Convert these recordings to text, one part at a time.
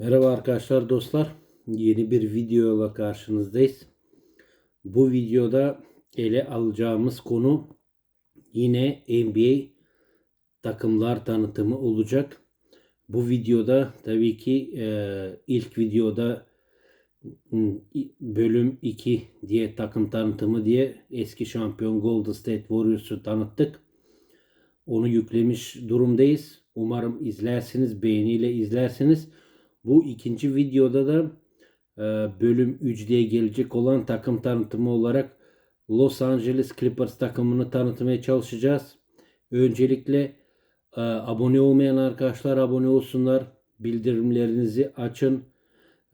Merhaba arkadaşlar dostlar. Yeni bir videoyla karşınızdayız. Bu videoda ele alacağımız konu yine NBA takımlar tanıtımı olacak. Bu videoda tabii ki e, ilk videoda m, bölüm 2 diye takım tanıtımı diye eski şampiyon Golden State Warriors'u tanıttık. Onu yüklemiş durumdayız. Umarım izlersiniz, beğeniyle izlersiniz. Bu ikinci videoda da e, bölüm 3 diye gelecek olan takım tanıtımı olarak Los Angeles Clippers takımını tanıtmaya çalışacağız. Öncelikle e, abone olmayan arkadaşlar abone olsunlar. Bildirimlerinizi açın.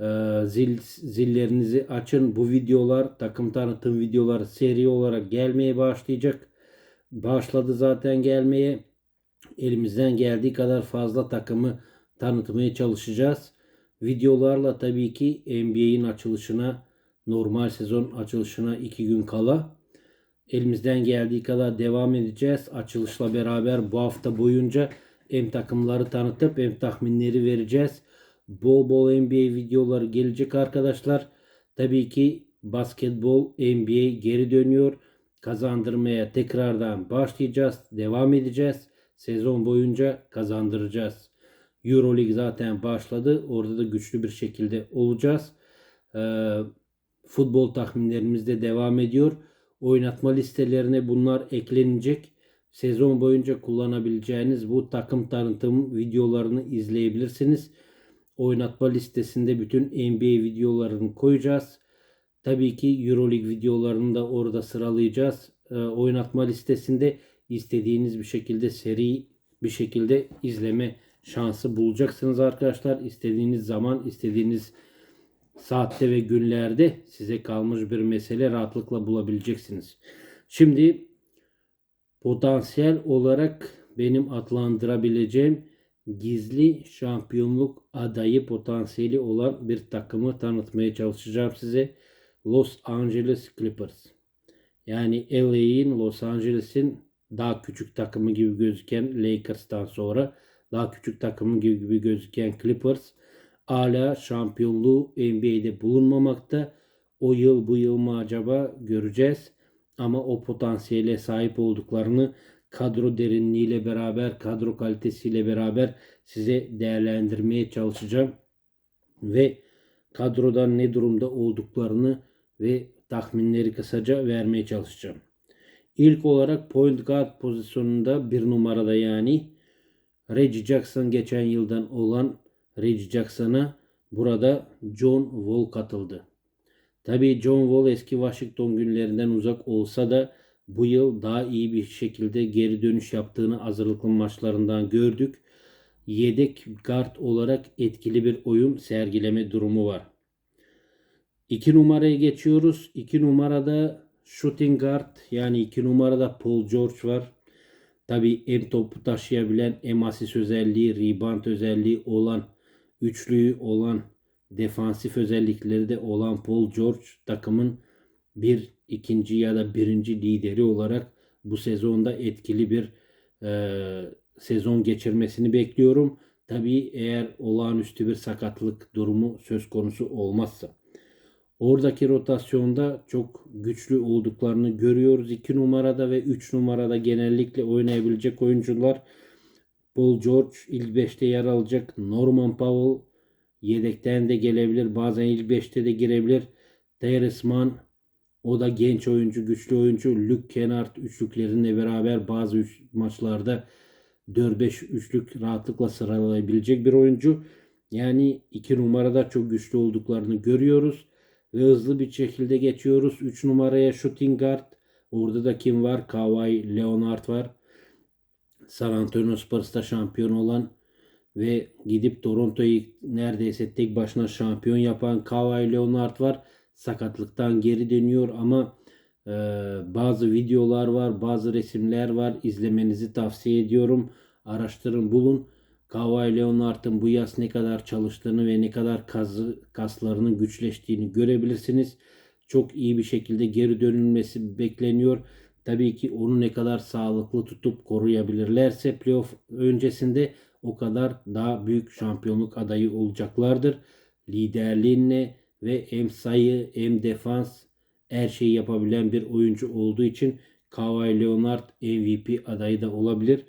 E, zil zillerinizi açın. Bu videolar takım tanıtım videoları seri olarak gelmeye başlayacak. Başladı zaten gelmeye. Elimizden geldiği kadar fazla takımı tanıtmaya çalışacağız. Videolarla tabii ki NBA'in açılışına, normal sezon açılışına iki gün kala elimizden geldiği kadar devam edeceğiz. Açılışla beraber bu hafta boyunca hem takımları tanıtıp hem tahminleri vereceğiz. Bol bol NBA videoları gelecek arkadaşlar. Tabii ki basketbol NBA geri dönüyor. Kazandırmaya tekrardan başlayacağız. Devam edeceğiz. Sezon boyunca kazandıracağız. Euroleague zaten başladı. Orada da güçlü bir şekilde olacağız. Ee, futbol tahminlerimiz de devam ediyor. Oynatma listelerine bunlar eklenecek. Sezon boyunca kullanabileceğiniz bu takım tanıtım videolarını izleyebilirsiniz. Oynatma listesinde bütün NBA videolarını koyacağız. Tabii ki Euroleague videolarını da orada sıralayacağız. Ee, oynatma listesinde istediğiniz bir şekilde seri bir şekilde izleme şansı bulacaksınız arkadaşlar. İstediğiniz zaman, istediğiniz saatte ve günlerde size kalmış bir mesele rahatlıkla bulabileceksiniz. Şimdi potansiyel olarak benim adlandırabileceğim gizli şampiyonluk adayı potansiyeli olan bir takımı tanıtmaya çalışacağım size. Los Angeles Clippers. Yani LA'in Los Angeles'in daha küçük takımı gibi gözüken Lakers'tan sonra daha küçük takımı gibi gözüken Clippers hala şampiyonluğu NBA'de bulunmamakta. O yıl bu yıl mı acaba göreceğiz. Ama o potansiyele sahip olduklarını kadro derinliğiyle beraber, kadro kalitesiyle beraber size değerlendirmeye çalışacağım. Ve kadrodan ne durumda olduklarını ve tahminleri kısaca vermeye çalışacağım. İlk olarak point guard pozisyonunda bir numarada yani Reggie Jackson geçen yıldan olan Reggie Jackson'a burada John Wall katıldı. Tabii John Wall eski Washington günlerinden uzak olsa da bu yıl daha iyi bir şekilde geri dönüş yaptığını hazırlıklı maçlarından gördük. Yedek guard olarak etkili bir oyun sergileme durumu var. 2 numaraya geçiyoruz. 2 numarada shooting guard yani 2 numarada Paul George var. Tabi hem topu taşıyabilen hem asist özelliği, rebound özelliği olan, üçlüyü olan, defansif özellikleri de olan Paul George takımın bir ikinci ya da birinci lideri olarak bu sezonda etkili bir e, sezon geçirmesini bekliyorum. Tabi eğer olağanüstü bir sakatlık durumu söz konusu olmazsa. Oradaki rotasyonda çok güçlü olduklarını görüyoruz. 2 numarada ve 3 numarada genellikle oynayabilecek oyuncular. Paul George ilk 5'te yer alacak. Norman Powell yedekten de gelebilir. Bazen ilk 5'te de girebilir. Terrence Mann o da genç oyuncu, güçlü oyuncu. Luke Kennard üçlüklerinle beraber bazı üç maçlarda 4-5 üçlük rahatlıkla sıralayabilecek bir oyuncu. Yani 2 numarada çok güçlü olduklarını görüyoruz hızlı bir şekilde geçiyoruz. 3 numaraya shooting guard. Orada da kim var? Kawhi Leonard var. San Antonio Spurs'ta şampiyon olan ve gidip Toronto'yu neredeyse tek başına şampiyon yapan Kawhi Leonard var. Sakatlıktan geri dönüyor ama e, bazı videolar var, bazı resimler var. İzlemenizi tavsiye ediyorum. Araştırın, bulun. Kawhi Leonard'ın bu yaz ne kadar çalıştığını ve ne kadar kazı, kaslarının güçleştiğini görebilirsiniz. Çok iyi bir şekilde geri dönülmesi bekleniyor. Tabii ki onu ne kadar sağlıklı tutup koruyabilirlerse playoff öncesinde o kadar daha büyük şampiyonluk adayı olacaklardır. Liderliğine ve hem sayı hem defans her şeyi yapabilen bir oyuncu olduğu için Kawhi Leonard MVP adayı da olabilir.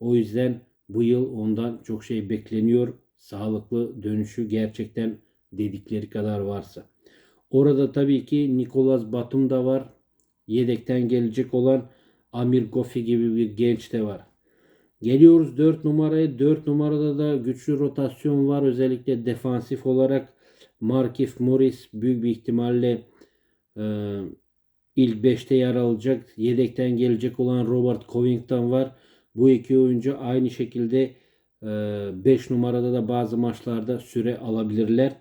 O yüzden bu yıl ondan çok şey bekleniyor. Sağlıklı dönüşü gerçekten dedikleri kadar varsa. Orada tabii ki Nicolas Batum da var. Yedekten gelecek olan Amir Gofi gibi bir genç de var. Geliyoruz 4 numaraya. 4 numarada da güçlü rotasyon var. Özellikle defansif olarak Markif Morris büyük bir ihtimalle e, ilk 5'te yer alacak. Yedekten gelecek olan Robert Covington var. Bu iki oyuncu aynı şekilde 5 numarada da bazı maçlarda süre alabilirler.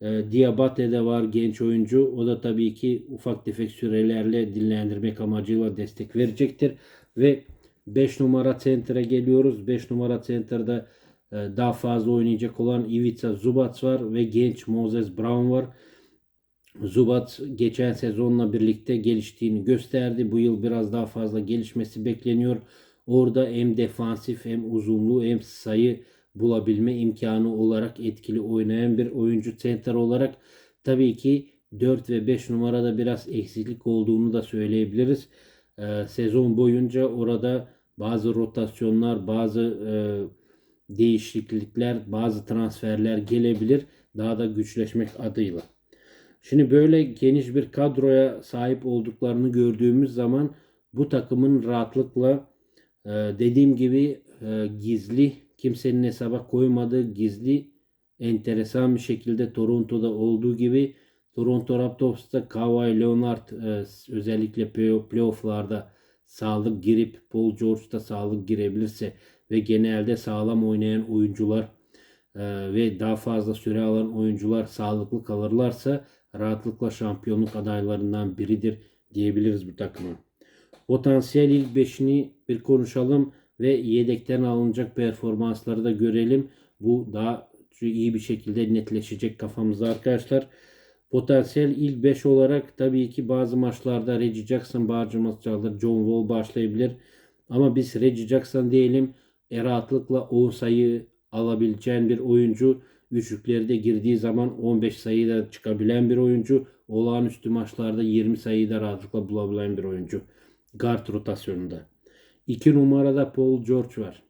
E, Diabate de var genç oyuncu. O da tabii ki ufak tefek sürelerle dinlendirmek amacıyla destek verecektir. Ve 5 numara center'a geliyoruz. 5 numara center'da e, daha fazla oynayacak olan Ivica Zubac var ve genç Moses Brown var. Zubac geçen sezonla birlikte geliştiğini gösterdi. Bu yıl biraz daha fazla gelişmesi bekleniyor. Orada hem defansif hem uzunluğu hem sayı bulabilme imkanı olarak etkili oynayan bir oyuncu center olarak tabii ki 4 ve 5 numarada biraz eksiklik olduğunu da söyleyebiliriz. Ee, sezon boyunca orada bazı rotasyonlar, bazı e, değişiklikler, bazı transferler gelebilir. Daha da güçleşmek adıyla. Şimdi böyle geniş bir kadroya sahip olduklarını gördüğümüz zaman bu takımın rahatlıkla e, dediğim gibi e, gizli kimsenin hesaba koymadığı gizli enteresan bir şekilde Toronto'da olduğu gibi Toronto Raptors'ta Kawhi Leonard e, özellikle playoff'larda sağlık girip Paul George'da sağlık girebilirse ve genelde sağlam oynayan oyuncular ve daha fazla süre alan oyuncular sağlıklı kalırlarsa rahatlıkla şampiyonluk adaylarından biridir diyebiliriz bu takımın. Potansiyel ilk 5'ini bir konuşalım ve yedekten alınacak performansları da görelim. Bu daha iyi bir şekilde netleşecek kafamızda arkadaşlar. Potansiyel ilk 5 olarak tabii ki bazı maçlarda Reggie Jackson bağırcıması çaldır. John Wall başlayabilir. Ama biz Reggie Jackson diyelim e, rahatlıkla 10 sayı alabileceğin bir oyuncu. Üçlükleri de girdiği zaman 15 sayı da çıkabilen bir oyuncu. Olağanüstü maçlarda 20 sayıyı da rahatlıkla bulabilen bir oyuncu. Guard rotasyonunda. 2 numarada Paul George var.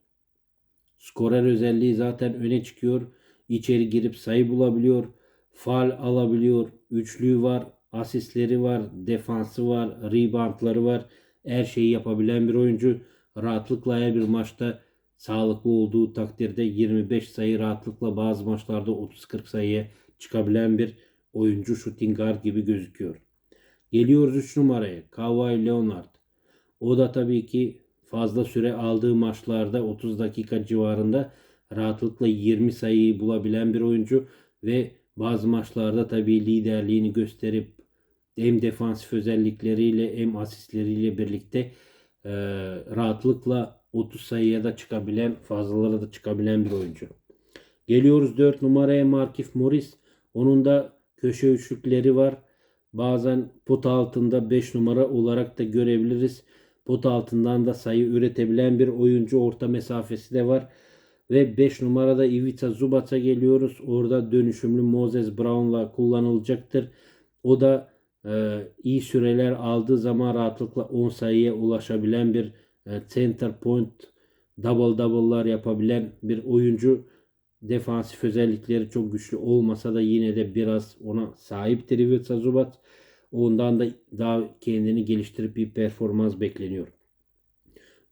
Skorer özelliği zaten öne çıkıyor. İçeri girip sayı bulabiliyor. Fal alabiliyor. Üçlüğü var. Asistleri var. Defansı var. Reboundları var. Her şeyi yapabilen bir oyuncu. Rahatlıkla her bir maçta sağlıklı olduğu takdirde 25 sayı rahatlıkla bazı maçlarda 30-40 sayıya çıkabilen bir oyuncu shooting guard gibi gözüküyor. Geliyoruz 3 numaraya. Kawhi Leonard. O da tabii ki fazla süre aldığı maçlarda 30 dakika civarında rahatlıkla 20 sayıyı bulabilen bir oyuncu ve bazı maçlarda tabii liderliğini gösterip hem defansif özellikleriyle hem asistleriyle birlikte e, rahatlıkla 30 sayıya da çıkabilen, fazlalara da çıkabilen bir oyuncu. Geliyoruz 4 numaraya Markif Morris. Onun da köşe üçlükleri var. Bazen pot altında 5 numara olarak da görebiliriz. Pot altından da sayı üretebilen bir oyuncu orta mesafesi de var. Ve 5 numarada Ivica Zubac'a geliyoruz. Orada dönüşümlü Moses Brown'la kullanılacaktır. O da e, iyi süreler aldığı zaman rahatlıkla 10 sayıya ulaşabilen bir e, center point double double'lar yapabilen bir oyuncu. Defansif özellikleri çok güçlü olmasa da yine de biraz ona sahiptir Ivica Zubac. Ondan da daha kendini geliştirip bir performans bekleniyor.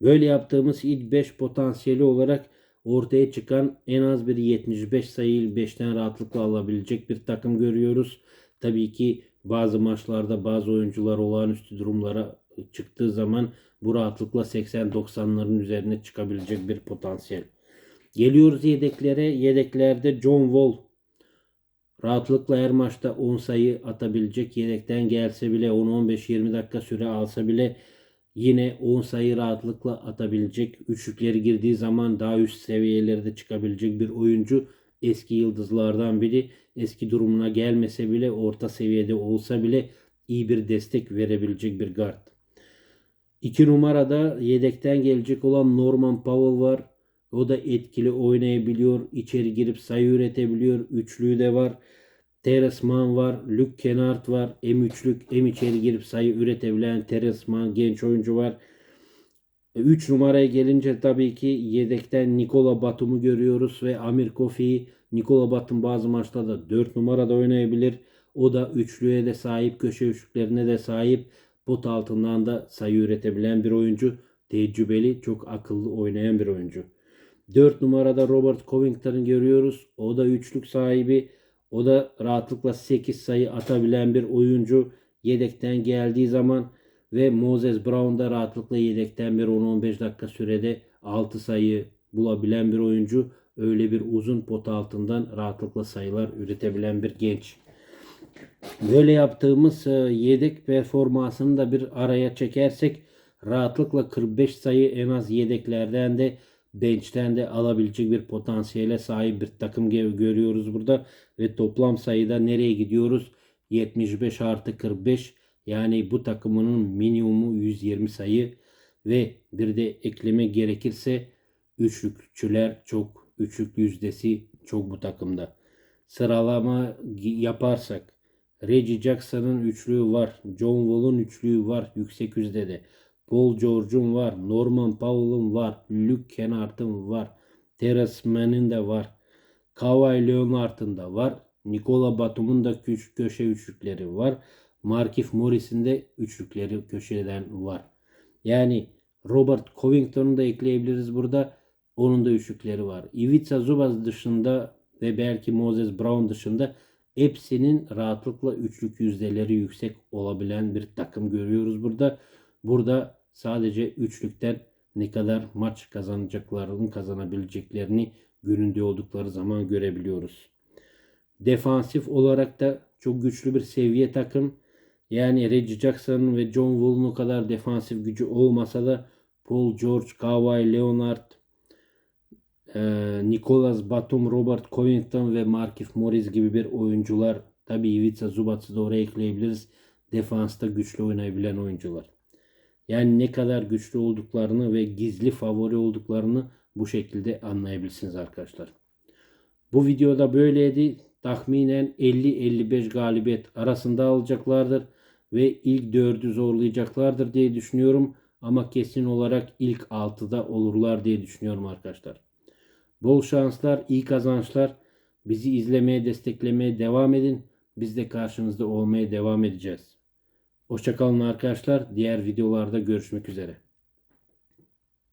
Böyle yaptığımız ilk 5 potansiyeli olarak ortaya çıkan en az bir 75 sayı 5'ten rahatlıkla alabilecek bir takım görüyoruz. Tabii ki bazı maçlarda bazı oyuncular olağanüstü durumlara çıktığı zaman bu rahatlıkla 80-90'ların üzerine çıkabilecek bir potansiyel. Geliyoruz yedeklere. Yedeklerde John Wall rahatlıkla her maçta 10 sayı atabilecek. Yedekten gelse bile 10-15-20 dakika süre alsa bile yine 10 sayı rahatlıkla atabilecek. Üçlükleri girdiği zaman daha üst seviyelerde çıkabilecek bir oyuncu. Eski yıldızlardan biri. Eski durumuna gelmese bile orta seviyede olsa bile iyi bir destek verebilecek bir guard. 2 numarada yedekten gelecek olan Norman Powell var. O da etkili oynayabiliyor. içeri girip sayı üretebiliyor. Üçlüğü de var. Terence Mann var. Luke Kennard var. Hem üçlük hem içeri girip sayı üretebilen Terence Mann genç oyuncu var. 3 numaraya gelince tabii ki yedekten Nikola Batum'u görüyoruz ve Amir Kofi'yi Nikola Batum bazı maçlarda 4 numarada oynayabilir. O da üçlüye de sahip, köşe üçlüklerine de sahip. Pot altından da sayı üretebilen bir oyuncu. Tecrübeli, çok akıllı oynayan bir oyuncu. 4 numarada Robert Covington'ı görüyoruz. O da üçlük sahibi. O da rahatlıkla 8 sayı atabilen bir oyuncu. Yedekten geldiği zaman ve Moses Brown da rahatlıkla yedekten bir 10-15 dakika sürede 6 sayı bulabilen bir oyuncu. Öyle bir uzun pot altından rahatlıkla sayılar üretebilen bir genç. Böyle yaptığımız e, yedek performansını da bir araya çekersek rahatlıkla 45 sayı en az yedeklerden de bench'ten de alabilecek bir potansiyele sahip bir takım görüyoruz burada ve toplam sayıda nereye gidiyoruz? 75 artı 45 yani bu takımının minimumu 120 sayı ve bir de ekleme gerekirse üçlükçüler çok üçlük yüzdesi çok bu takımda. Sıralama yaparsak Reggie Jackson'ın üçlüğü var. John Wall'un üçlüğü var yüksek yüzdede. Paul George'un var. Norman Powell'ın var. Luke Kennard'ın var. Terence Mann'in de var. Kawhi Leonard'ın da var. Nikola Batum'un da köşe üçlükleri var. Markif Morris'in de üçlükleri köşeden var. Yani Robert Covington'u da ekleyebiliriz burada. Onun da üçlükleri var. Ivica Zubaz dışında ve belki Moses Brown dışında hepsinin rahatlıkla üçlük yüzdeleri yüksek olabilen bir takım görüyoruz burada. Burada sadece üçlükten ne kadar maç kazanacaklarını kazanabileceklerini gününde oldukları zaman görebiliyoruz. Defansif olarak da çok güçlü bir seviye takım. Yani Reggie Jackson ve John Wall'un o kadar defansif gücü olmasa da Paul George, Kawhi Leonard, e, Nicholas Batum, Robert Covington ve Markif Morris gibi bir oyuncular. Tabi Ivica Zubac'ı da oraya ekleyebiliriz. Defansta güçlü oynayabilen oyuncular. Yani ne kadar güçlü olduklarını ve gizli favori olduklarını bu şekilde anlayabilirsiniz arkadaşlar. Bu videoda böyleydi. Tahminen 50-55 galibiyet arasında alacaklardır ve ilk dördü zorlayacaklardır diye düşünüyorum. Ama kesin olarak ilk 6'da olurlar diye düşünüyorum arkadaşlar. Bol şanslar, iyi kazançlar. Bizi izlemeye, desteklemeye devam edin. Biz de karşınızda olmaya devam edeceğiz. Hoşçakalın arkadaşlar. Diğer videolarda görüşmek üzere.